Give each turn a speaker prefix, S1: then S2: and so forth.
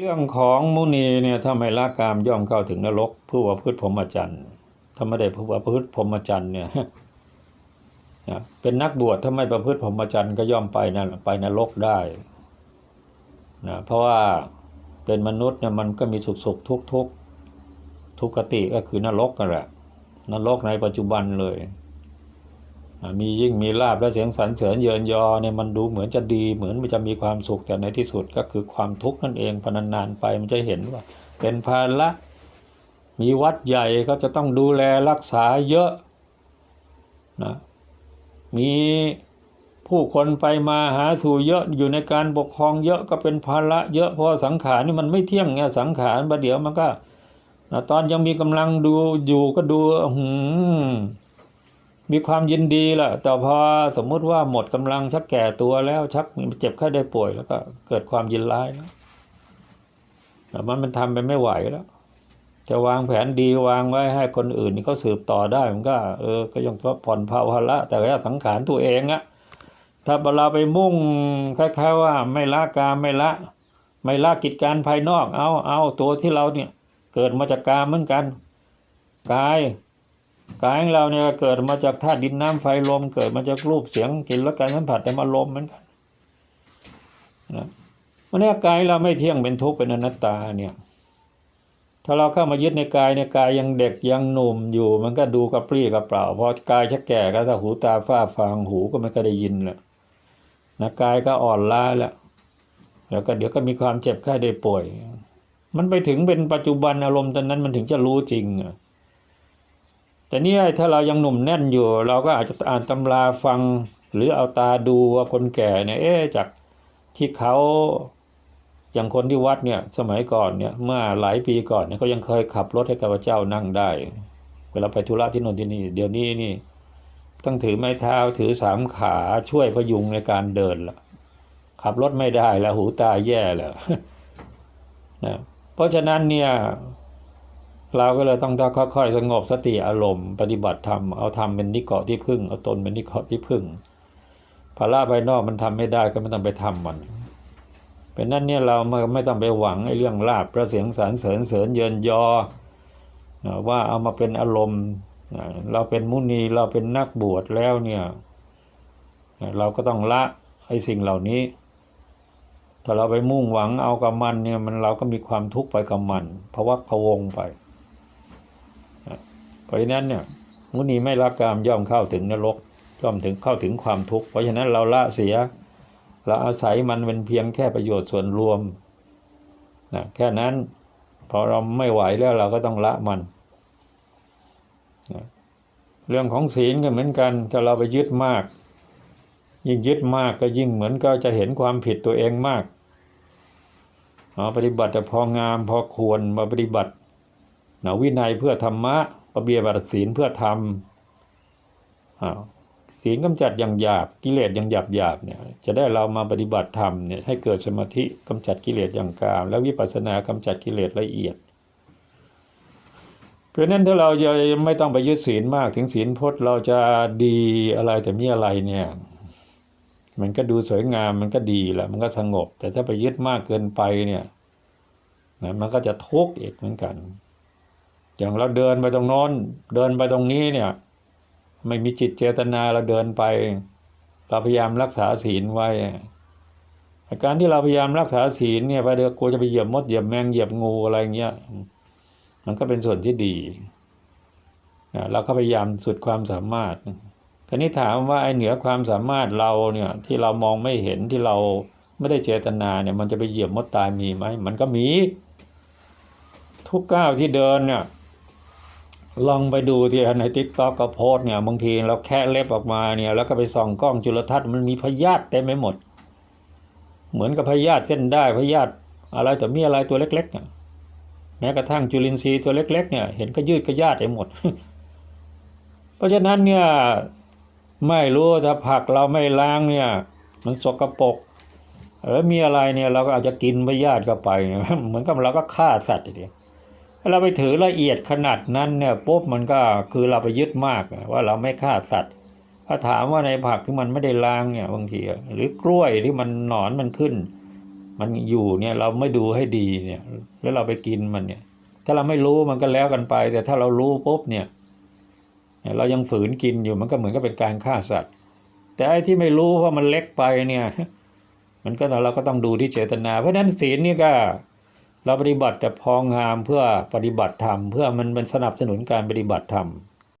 S1: เรื่องของมุนีเนี่ยถ้าไม่ละกามย่อมเข้าถึงนรกผู้ว่าพืชพรหมจรรย์ถ้าไม่ได้ผู้ว่าพืชพรหมจรรย์เนี่ยนะเป็นนักบวชถ้าไม่ประพฤติพรหมจรรย์ก็ย่อมไปนั่นไปนรกได้นะเพราะว่าเป็นมนุษย์เนี่ยมันก็มีสุขสุขทุกทุกข์ทุกขติก็คือนรกกันแหละนรกในปัจจุบันเลย มียิ่งมีลาบและเสียงสรรเสริญเยินยอเนี่ยมันดูเหมือนจะดีเหมือนมันจะมีความสุขแต่ในที่สุดก็คือความทุกข์นั่นเองพอนานๆไปมันจะเห็นว่า เป็นภาระมีวัดใหญ่ก็จะต้องดูแลรักษาเยอะนะมีผู้คนไปมาหาสู่เยอะอยู่ในการปกครองเยอะก็เป็นภาระเยอะเพราะสังขารนี่มันไม่เที่ยงไงสังขารประเดี๋ยวมันก็นะตอนยังมีกำลังดูอยู่ก็ดูหืม มีความยินดีแหละแต่พอสมมุติว่าหมดกำลังชักแก่ตัวแล้วชักเจ็บไข้ได้ป่วยแล้วก็เกิดความยินร้ายแล้วมันมันทำไปไม่ไหวแล้ว จะวางแผนดีวางไว้ให้คนอื่นเขาสืบต่อได้มันก็ เออ ก็ยังผ่อนภาวะละแต่ว่าสังขารตัวเองอะถ้าเราไปมุ่งคล้าย ๆ ว่าไม่ละกาไม่ละ ไม่ละกิจการภายนอก เอาเอาตัวที่เราเนี่ย เกิดมาจากกามเหมือนกันกาย กายของเราเนี่ยเกิดมาจากธาตุดินน้ำไฟลม เกิดมาจากรูปเสียงกลิ่นและการสัมผัสแต่มาลมเหมือนกันนะวันนี้กายเราไม่เที่ยงเป็นทุกข์เป็นอนัตตาเนี่ย ถ้าเราเข้ามายึดในกายในกายยังเด็กยังหนุ่มอยู่ มันก็ดูกระปรี้กระเปร่าพอกายชักแก่ก็ถ้าหูตาฝ้าฟางหูก็ไม่ก็ได้ยินแหละนะกายก็อ่อนล้าแล้วแล้วก็เดี๋ยวก็มีความเจ็บไข้ได้ป่วย มันไปถึงเป็นปัจจุบันอารมณ์ตอนนั้นมันถึงจะรู้จริงอะ แต่เนี่ยถ้าเรายังหนุ่มแน่นอยู่ เราก็อาจจะอ่านตำราฟัง หรือเอาตาดูว่าคนแก่เนี่ยเอ๊ะจากที่เขาอย่างคนที่วัดเนี่ยสมัยก่อนเนี่ยเมื่อหลายปีก่อนเนี่ยเขายังเคยขับรถให้กับพระเจ้านั่งได้ เวลาไปธุระที่โน่นที่นี่ เดี๋ยวนี้นี่ต้องถือไม้เท้าถือสามขาช่วยพยุงในการเดินละขับรถไม่ได้แล้วหูตาแย่แล้วนะเพราะฉะนั้นเนี่ย เราก็เลยต้องค่อยๆสงบสติอารมณ์ปฏิบัติธรรมเอาธรรมเป็นนิเกาะที่พึ่งเอาตนเป็นนิเกาะที่พึ่งภาระภายนอกมันทำไม่ได้ก็ไม่ต้องไปทำมันเป็นนั้นเนี่ยเราไม่ต้องไปหวังไอ้เรื่องลาบประเสียงสารเสริญเสริญเยินยอว่าเอามาเป็นอารมณ์เราเป็นมุนีเราเป็นนักบวชแล้วเนี่ยเราก็ต้องละไอ้สิ่งเหล่านี้ ถ้าเราไปมุ่งหวังเอากับมันเนี่ยมันเราก็มีความทุกข์ไปกับมันเพราะว่าพะวงไป ราะฉะนั้นเนี่ยมุนีไม่ละกามย่อมเข้าถึงนรกย่อมถึงเข้าถึงความทุกข์เพราะฉะนั้นเราละเสียเราอาศัยมันเป็นเพียงแค่ประโยชน์ส่วนรวมนะแค่นั้นพอเราไม่ไหวแล้วเราก็ต้องละมันนะเรื่องของศีลก็เหมือนกันถ้าเราไปยึดมาก ยิ่งยึดมากก็ยิ่งเหมือนก็จะเห็นความผิดตัวเองมากเอาปฏิบัติแต่พองามพอควรมาปฏิบัติหนะวินัยเพื่อธรรมะ ปฏิบัตศีลเพื่อธรรมอ้าวศีลกำจัดอย่างหยาบกิเลสอย่างหยาบหยาบเนี่ยจะได้เรามาปฏิบัติธรรมเนี่ยให้เกิดสมาธิกำจัดกิเลสอย่างกลางและวิปัสสนากำจัดกิเลสละเอียดเพราะฉะนั้นถ้าเราจะไม่ต้องไปยึดศีลมากถึงศีลพจน์เราจะดีอะไรแต่มีอะไรเนี่ยมันก็ดูสวยงามมันก็ดีแหละมันก็สงบ แต่ถ้าไปยึดมากเกินไปเนี่ยนะมันก็จะทุกข์อีกเหมือนกัน อย่างเราเดินไปตรงโน้น เดินไปตรงนี้เนี่ย ไม่มีจิตเจตนาเราเดินไปเราพยายามรักษาศีลไว้อาการที่เราพยายามรักษาศีลเนี่ยไปเดี๋ยวกลัวจะไปเหยียบมดเหยียบแมงเหยียบงูอะไรเงี้ยมันก็เป็นส่วนที่ดีนะเราก็พยายามสุดความสามารถคราวนี้ถามว่าไอ้เหนือความสามารถเราเนี่ยที่เรามองไม่เห็นที่เราไม่ได้เจตนาเนี่ยมันจะไปเหยียบมดตายมีไหมมันก็มี ทุกก้าวที่เดินเนี่ย ลองไปดูที่ในทิกตอกก็โพสเนี่ยบางทีเราแค่เล็บออกมาเนี่ย แล้วก็ไปส่องกล้องจุลทรรศน์มันมีพยาธิเต็มไปหมด เหมือนกับพยาธิเส้นได้พยาธิอะไรแต่มีอะไรตัวเล็กๆเนี่ยแม้กระทั่งจุลินทรีย์ตัวเล็ก ๆ เนี่ย เห็นก็ยืดก็ญาติไปหมด เพราะฉะนั้นเนี่ยไม่รู้ถ้าผักเราไม่ล้างเนี่ย มันสกรปรกเออมีอะไรเนี่ยเราก็อาจจะกินพยาธิเข้าไป เหมือนกับเราก็ฆ่าสัตว์ทีเดียวถ้า เราไปถือละเอียดขนาดนั้นเนี่ยปุ๊บมันก็คือเราไปยึดมากว่าเราไม่ฆ่าสัตว์ถ้าถามว่าในผักที่มันไม่ได้ล้างเนี่ยบางทีหรือกล้วยที่มันหนอนมันขึ้น มันอยู่เนี่ยเราไม่ดูให้ดีเนี่ย แล้วเราไปกินมันเนี่ย ถ้าเราไม่รู้มันก็แล้วกันไป แต่ถ้าเรารู้ปุ๊บเนี่ยเรายังฝืนกินอยู่มันก็เหมือนกับเป็นการฆ่าสัตว์ แต่ไอ้ที่ไม่รู้ว่ามันเล็กไปเนี่ย มันก็เราก็ต้องดูที่เจตนา เพราะฉะนั้นศีลนี่ก็ เราปฏิบัติแต่พองามเพื่อปฏิบัติธรรมเพื่อมันเป็นสนับสนุนการปฏิบัติธรรม